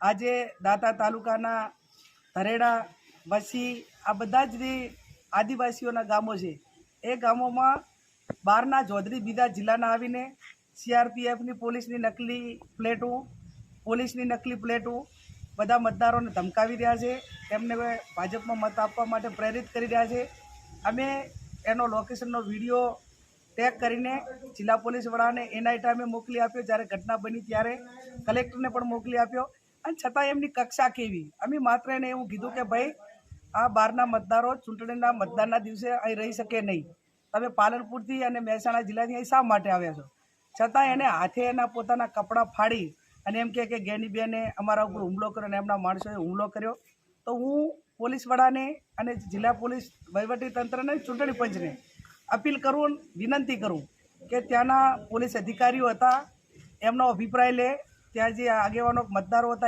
આજે દાતા તાલુકાના ધરેડા વસી આ બધા જ જે આદિવાસીઓના ગામો છે, એ ગામોમાં બહારના જોધરી બીજા જિલ્લાના આવીને સીઆરપીએફની પોલીસની નકલી પ્લેટો, પોલીસની નકલી પ્લેટો બધા મતદારોને ધમકાવી રહ્યા છે એમને ભાજપમાં મત આપવા માટે પ્રેરિત કરી રહ્યા છે. અમે એનો લોકેશનનો વીડિયો ટેગ કરીને જિલ્લા પોલીસ વડાને એના ટાઈમે મોકલી આપ્યો, જ્યારે ઘટના બની ત્યારે કલેક્ટરને પણ મોકલી આપ્યો. અને છતાં એમની કક્ષા કેવી? અમે માત્ર એને એવું કીધું કે ભાઈ, આ બહારના મતદારો ચૂંટણીના મતદાનના દિવસે અહીં રહી શકે નહીં. તમે પાલનપુરથી અને મહેસાણા જિલ્લાથી અહીં શા માટે આવ્યા છો? છતાં એને હાથે એના પોતાના કપડાં ફાડી અને એમ કહે કે ગેનીબેને અમારા ઉપર હુમલો કર્યો અને એમના માણસોએ હુમલો કર્યો. તો હું પોલીસ વડાને અને જિલ્લા પોલીસ વહીવટી તંત્રને ચૂંટણી પંચને અપીલ કરું વિનંતી કરું કે ત્યાંના પોલીસ અધિકારીઓ હતા, એમનો અભિપ્રાય લે. ત્યાં જે આગેવાનો મતદારો હતા